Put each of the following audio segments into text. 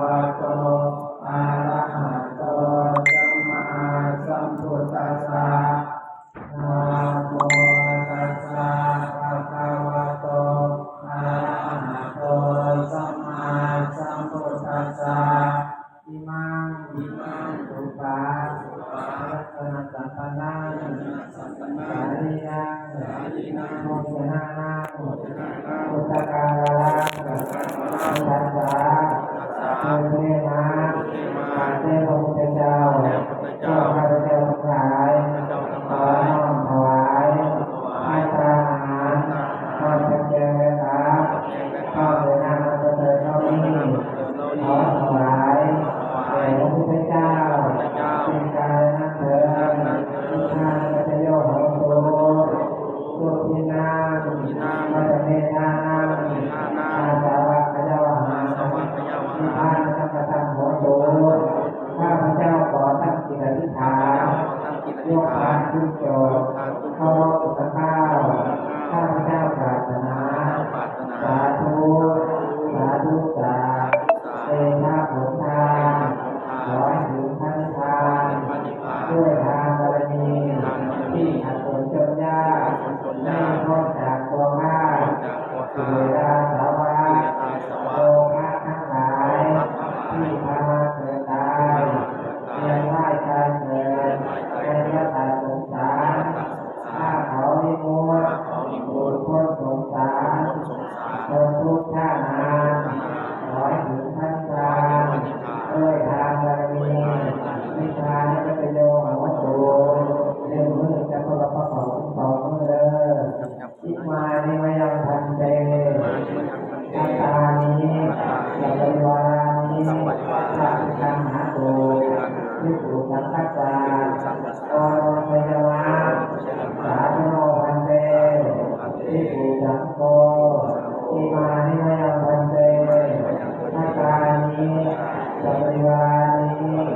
วะโตอะระหะโตสัมมาสัมพุทธัสสะนะโมตัสสะภะคะวะโตอะระหะโตสัมมาสัมพุทธัสสะอิมังอิมังสุปาสุปารัตนสัมปันนังสัมปันนังสาลีนังสาลีนังโมชนะนังโมชนะนังพุทธการัง สัพพวานิ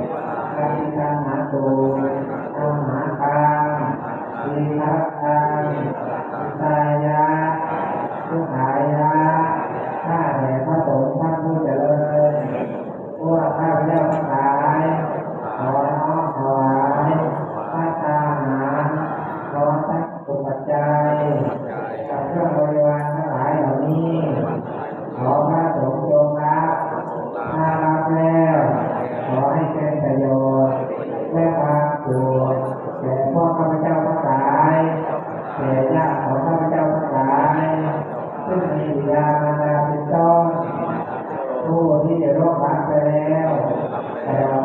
ซึ่งมีบิดามารดาเป็นต้นผู้ที่จะร่วมรับไปแล้วต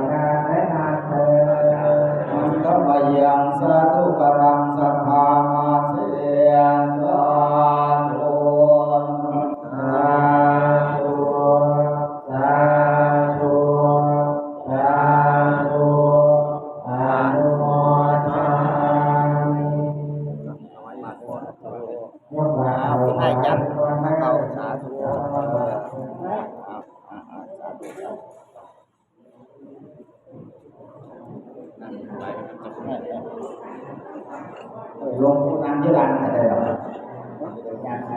ลงผู้นำที่รังอะไรหรอยังไง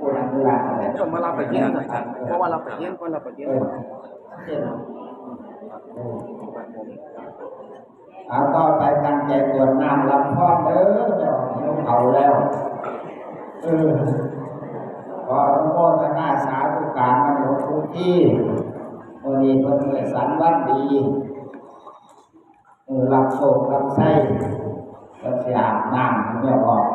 ผู้นำที่รังอะไรก็มารับไปเยี่ยมนะครับเพราะว่าเราไปเยี่ยมก็เราไปเยี่ยเอมอเอาต่อไปตั้งใจตรวจน้ำลำพอดเด้อเดี๋ยวหิวเขาแล้วเออขออนุโมทนาสาธุการมาหลวงปู่ที่วันนี้เพิ่นเกิดสันวันดีเออ รับโชครับไส้ก็เสียน้ำมันไม่ออก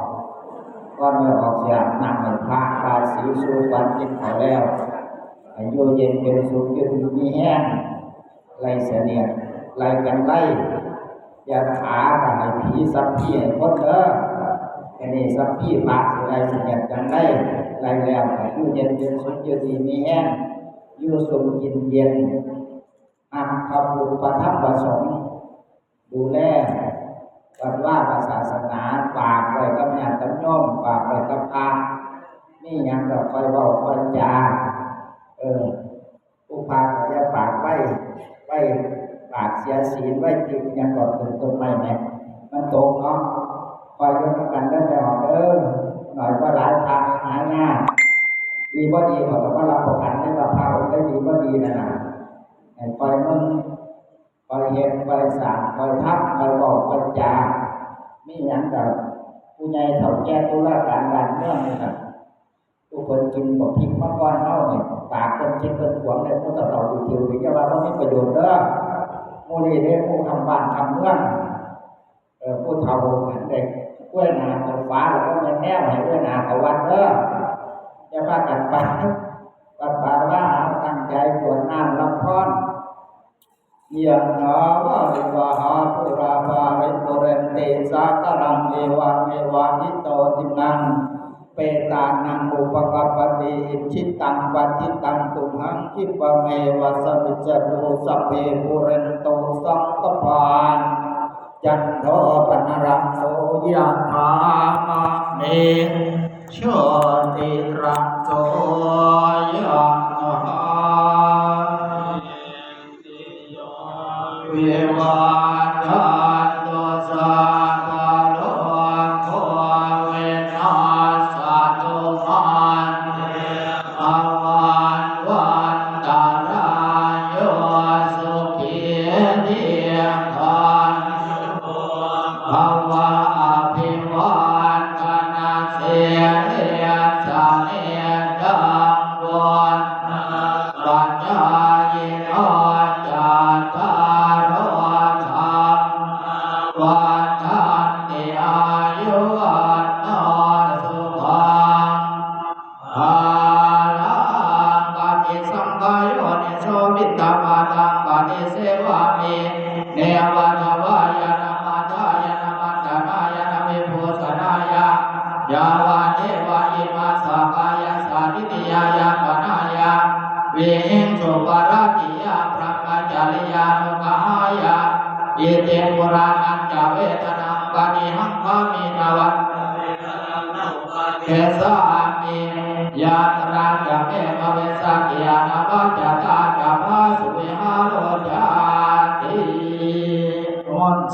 ก็ไม่ออกเสียอาบน้ำเหมือนพระบาสีสูวันกินเขาแล้วอายุเย็นเป็นสุขยืนมีแห้งไล่เสียเนียไล่กันไล่อย่าขาก็ให้ผีสับพี่ให้พ้นเด้อแค่นี้สับพี่ปากสิไล่เสนียกันไล่ไล่แล้วอายุเย็นเป็นสุขยืนมีแห้งอยู่สุขกินเย็นอันพระพุทธประทับประสงค์ ดูแลวัดว่าศาสนาฝากไว้กับญาติกับโยมฝากไว้กับพระนี่ยังก็คอยเว้าคอยจาเออผู้พาก็จะฝากไว้ไว้ฝากเสียศีลไว้ติดยังก่อนถึงต้นไม้ไหมมันตกเนาะคอยยกกันได้ไปออกเด้อหน่อยว่าหลายพาหายากดีบ่ดีเขาก็ว่าเรับประกันได้ว่าพาได้ดีบ่ดีนะนะคอยมึง สั่งคอยทับคอยบอกคอยจาไมีหยังกับผู้ใหญ่เฒ่าแก่ตุลาการบ้านเมืองนี่ครับทุกคนกินบอกพิมพ์มาก่อนเฮาเนี่ยปากคนกินคนขวางในผู้ต่อๆอยู่ๆนี่จะว่าบ่มีประโยชน์เด้อมู่นี้เด้หมู่คำบ้านคำเมืองเออผู้เฒ่าเหมือนเด็กกล้วยนากับฟ้าแล้วก็แม่นแนวให้กล้วยนากับวันเด้ออย่าพากันไป ยะถาวะริวหาปุราภาริปุเรนติสากรังเอวะเมวะนิโตตินังเปตานังอุปกปปติอิชิตังปัจิตังตุหังคิปะเมวะสมิจตุสัพเพปุเรนโตสังกปานจันโทปนรังโสยะถามะเนโชติรังโส เนวะทวายนามาทายนามันตนายนามิภูสนายายาวาเทวาอิมาสกายาสาธิติยายาปนายาวิหิงสุปราติยาพระมจาริยานุกหายาอิเตปุรานันจเวทนังปณิหังคามินวัตเทสามิยาตราจะเม ม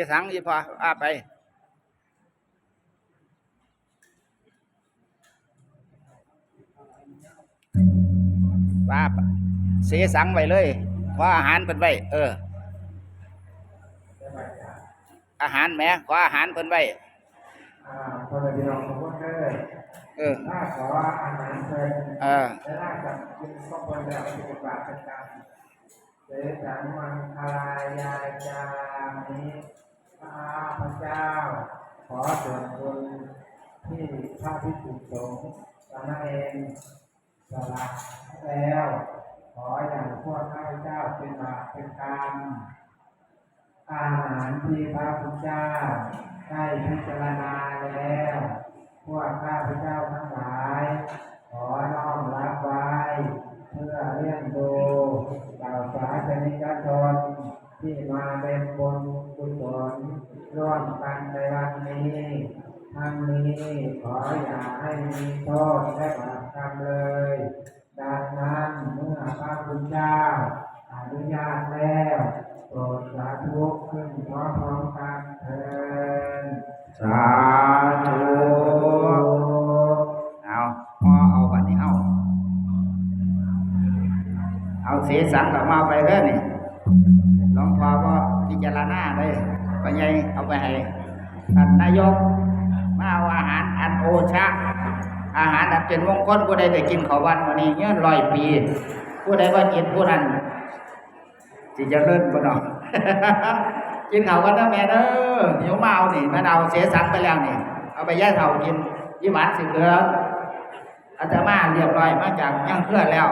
สีสังยี่พออาไปว่าเสียสังไว้เลยขออาหารเพิ่นไว้ เออ อาหารแหม่ขออาหารเพิ่นไว้อ่าพ่อแม่พี่น้องทุกคนเด้อเออถ้าขออาหารเชิญเออและถ้าจะกินก็ควรจะปฏิบัติเป็นการเสจังมังคลายาจามิ ข้าพระเจ้า ขอส่วนบุญที่พระพิสุสงฆ์สามเณรสละแล้ว ขออย่างพวกข้าพเจ้าเป็นบาปเป็นกรรมอาหารที่พระพุทธเจ้าได้พิจารณาแล้ว พวกข้าพเจ้าทั้งหลาย ขอน้อมรับไว้ เพื่อเลี้ยงดูเหล่าสาธนิกชนที่มาเป็นบุญ นี้ขออย่าให้มีโทษและบาปกรรมเลย ดังนั้นเมื่อพระพุทธเจ้าอนุญาตแล้วโปรดสาธุขึ้นพร้อมกันเถิดสาธุเอาพอเอาบัดนี้เอาเอาเสียสังกลับมาไปเด้อนี่หลวงพ่อก็พิจารณาเลยก็ยัยเอาไปให้ท่านนายก เป็นมงคลผู้ใดไปกินขอววันวันนี้เงื่ยลอยปี ผู้ใดว่ากินผู้นั้นสิจะเลิศปนอกินเขากันนะแม่เด้อหิวมาเอานี่แม่เอาเสียสังไปแล้วนี่เอาไปแย่เท่ากินยี่หวานสิเกลืออาตมาเรียบร้อยมาจากย่างเคลื่อนแล้ว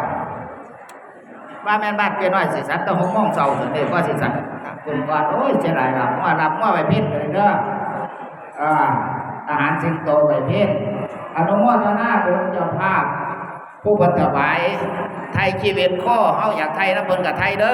ว่าแม่บ้านเปลี่ยนน้อยเสียสันต้องหงมองเสาถึงเด็กว่าเสียสันคุณก่อนโอ้ยเสียดายรับว่ารับว่าไปพิษเลยเด้ออาหารสิงโตไปพิษ อนุโมทนาบุญจ้าภาพ ผู้ปฏิบัติไทยชีวิตข้อเฮาอยากไทยนะเพิ่นกับไทยเด้อ